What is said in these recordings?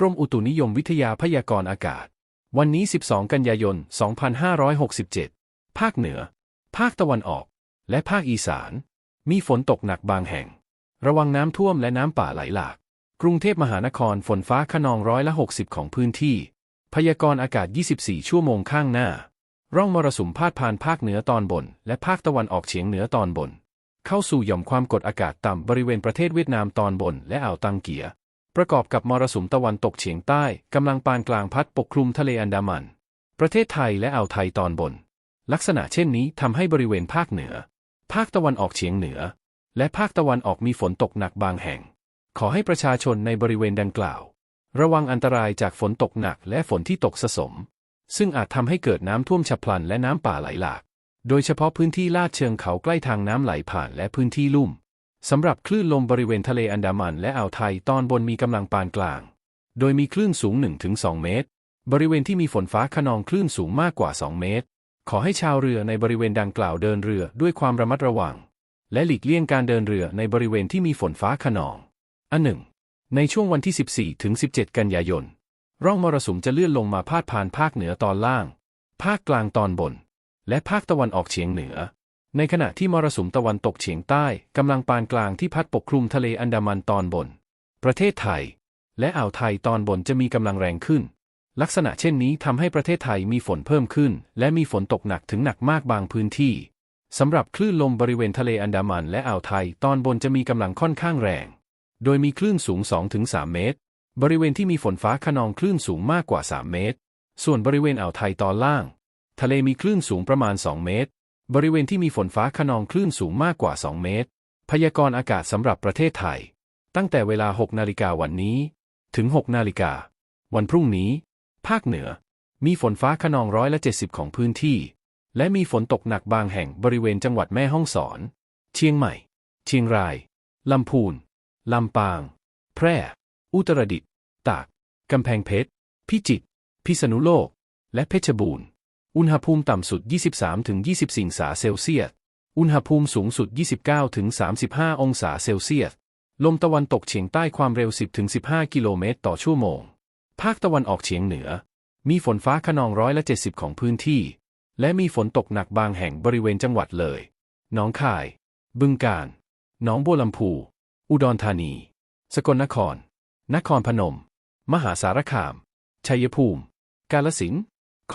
กรมอุตุนิยมวิทยาพยากรณ์อากาศ วันนี้ 12 กันยายน 2567 ภาคเหนือ ภาคตะวันออก และภาคอีสาน มีฝนตกหนักบางแห่ง ระวังน้ำท่วมและน้ำป่าไหลหลาก กรุงเทพมหานครฝนฟ้าขนองร้อยละ 60 ของพื้นที่ พยากรณ์อากาศ 24 ชั่วโมงข้างหน้า ร่องมรสุมพาดผ่านภาคเหนือตอนบน และภาคตะวันออกเฉียงเหนือตอนบน เข้าสู่หย่อมความกดอากาศต่ำบริเวณประเทศเวียดนามตอนบน และอ่าวตังเกีย ประกอบกับมรสุมตะวันตกเฉียงใต้กำลังปานกลางพัดปกคลุมทะเลอันดามัน ประเทศไทยและอ่าวไทยตอนบน ลักษณะเช่นนี้ทำให้บริเวณภาคเหนือ ภาคตะวันออกเฉียงเหนือ และภาคตะวันออกมีฝนตกหนักบางแห่ง ขอให้ประชาชนในบริเวณดังกล่าว ระวังอันตรายจากฝนตกหนักและฝนที่ตกสะสม ซึ่งอาจทำให้เกิดน้ำท่วมฉับพลันและน้ำป่าไหลหลาก โดยเฉพาะพื้นที่ลาดเชิงเขาใกล้ทางน้ำไหลผ่านและพื้นที่ลุ่ม สำหรับคลื่นลมบริเวณทะเลอันดามันและอ่าวไทยตอนบนมีกำลังปานกลาง โดยมีคลื่นสูง 1-2 เมตร บริเวณที่มีฝนฟ้าขนองคลื่นสูงมากกว่า 2 เมตร ขอให้ชาวเรือในบริเวณดังกล่าวเดินเรือด้วยความระมัดระวัง และหลีกเลี่ยงการเดินเรือในบริเวณที่มีฝนฟ้าขนอง อันหนึ่ง ในช่วงวันที่ 14 ถึง 17 กันยายน ร่องมรสุมจะเลื่อนลงมาพาดผ่านภาคเหนือตอนล่าง ภาคกลางตอนบน และภาคตะวันออกเฉียงเหนือ ในขณะที่มรสุมตะวันตกเฉียงใต้กำลังปานกลางที่พัดปกคลุมทะเลอันดามันตอนบน ประเทศไทย และอ่าวไทยตอนบนจะมีกำลังแรงขึ้น ลักษณะเช่นนี้ทำให้ประเทศไทยมีฝนเพิ่มขึ้น และมีฝนตกหนักถึงหนักมากบางพื้นที่สำหรับคลื่นลมบริเวณทะเลอันดามันและอ่าวไทยตอนบนจะมีกำลังค่อนข้างแรง โดยมีคลื่นสูง 2-3 เมตร บริเวณที่มีฝนฟ้าขนองคลื่นสูงมากกว่า 3 เมตร ส่วนบริเวณอ่าวไทยตอนล่าง ทะเลมีคลื่นสูงประมาณ 2 เมตร บริเวณที่มีฝนฟ้าขนองคลื่นสูงมากกว่า 2 เมตร พยากรณ์อากาศสำหรับประเทศไทย ตั้งแต่เวลา 6 นาฬิกาวันนี้ ถึง 6 นาฬิกา วันพรุ่งนี้ ภาคเหนือ มีฝนฟ้าขนองร้อยละ 70 ของพื้นที่ และมีฝนตกหนักบางแห่งบริเวณจังหวัดแม่ฮ่องสอน เชียงใหม่ เชียงราย ลำพูน ลำปาง แพร่ อุตรดิตถ์ ตาก กำแพงเพชร พิจิตร พิษณุโลก และเพชรบูรณ์ อุณหภูมิต่ำสุด 23-24องศาเซลเซียส อุณหภูมิสูงสุด 29-35 องศาเซลเซียส ลมตะวันตกเฉียงใต้ความเร็ว 10-15 กิโลเมตรต่อชั่วโมง ภาคตะวันออกเฉียงเหนือ มีฝนฟ้าขนองร้อยละ70 ของพื้นที่ และมีฝนตกหนักบางแห่งบริเวณจังหวัดเลยหนองคาย บึงกาฬหนองบัวลำพู อุดรธานี สกลนคร นครพนม มหาสารคาม ชัยภูมิ กาลสินธุ์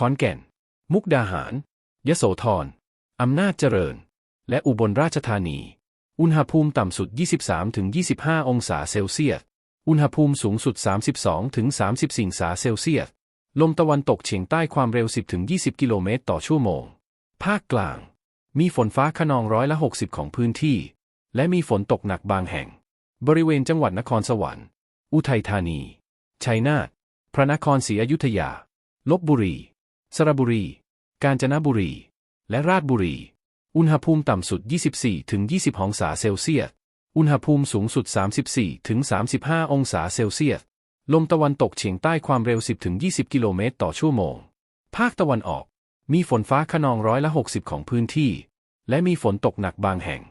ขอนแก่น มุกดาหาร ยโสธร อำนาจเจริญ และอุบลราชธานี อุณหภูมิต่ำสุด 23-25 องศาเซลเซียส อุณหภูมิสูงสุด 32-34องศาเซลเซียส ลมตะวันตกเฉียงใต้ความเร็ว 10-20 กิโลเมตรต่อชั่วโมง ภาคกลาง มีฝนฟ้าขนองร้อยละ 60 ของพื้นที่ และมีฝนตกหนักบางแห่ง บริเวณจังหวัดนครสวรรค์ อุทัยธานี ชัยนาท พระนครศรีอยุธยา ลบบุรี สระบุรี กาญจนบุรี และราชบุรี อุณหภูมิต่ำสุด 24-20 องศาเซลเซียส อุณหภูมิสูงสุด 34-35 องศาเซลเซียส ลมตะวันตกเฉียงใต้ความเร็ว 10-20 กิโลเมตรต่อชั่วโมง ภาคตะวันออก มีฝนฟ้าขนองร้อยละ 60 ของพื้นที่ และมีฝนตกหนักบางแห่ง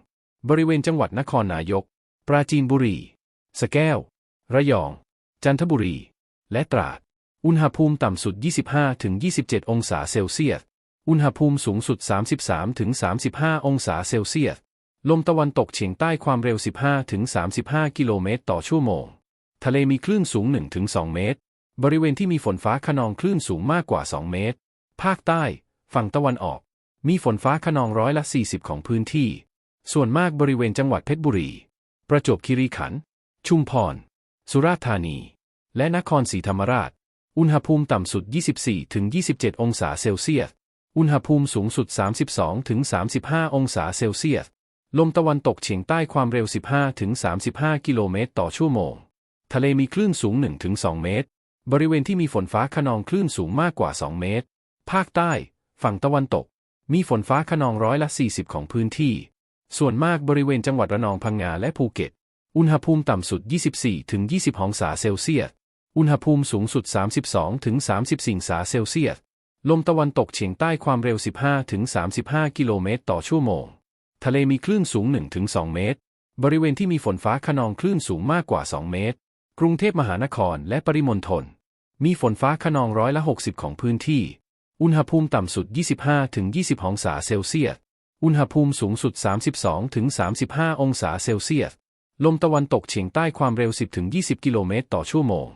บริเวณจังหวัดนครนายก ปราจีนบุรี สแก้ว ระยอง จันทบุรี และตราด อุณหภูมิต่ำสุด 25-27 องศาเซลเซียส อุณหภูมิสูงสุด 33-35 องศาเซลเซียส ลมตะวันตกเฉียงใต้ความเร็ว 15-35 กิโลเมตรต่อชั่วโมง ทะเลมีคลื่นสูง 1-2 เมตร บริเวณที่มีฝนฟ้าขนองคลื่นสูงมากกว่า 2 เมตร ภาคใต้ ฝั่งตะวันออก มีฝนฟ้าขนองร้อยละ 40 ของพื้นที่ ส่วนมากบริเวณจังหวัดเพชรบุรี ประจวบคีรีขันธ์ ชุมพร สุราษฎร์ธานี และนครศรีธรรมราช อุณหภูมิต่ำสุด 24-27 องศาเซลเซียส อุณหภูมิสูงสุด 32-35 องศาเซลเซียส ลมตะวันตกเฉียงใต้ความเร็ว 15-35 กิโลเมตรต่อชั่วโมง ทะเลมีคลื่นสูง 1-2 เมตร บริเวณที่มีฝนฟ้าขนองคลื่นสูงมากกว่า 2 เมตร ภาคใต้ ฝั่งตะวันตก มีฝนฟ้าขนองร้อยละ 40 ของพื้นที่ ส่วนมากบริเวณจังหวัดระนองพังงาและภูเก็ต อุณหภูมิต่ำสุด 24-20 องศาเซลเซียส อุณหภูมิสูงสุด 32-34 องศาเซลเซียส ลมตะวันตกเฉียงใต้ความเร็ว 15-35 กิโลเมตรต่อชั่วโมง ทะเลมีคลื่นสูง 1-2 เมตร บริเวณที่มีฝนฟ้าขนองคลื่นสูงมากกว่า 2 เมตร กรุงเทพมหานครและปริมณฑล มีฝนฟ้าขนองร้อยละ 60 ของพื้นที่ อุณหภูมิต่ำสุด 25-20 องศาเซลเซียส อุณหภูมิสูงสุด 32-35 องศาเซลเซียส ลมตะวันตกเฉียงใต้ความเร็ว 10-20 กิโลเมตรต่อชั่วโมง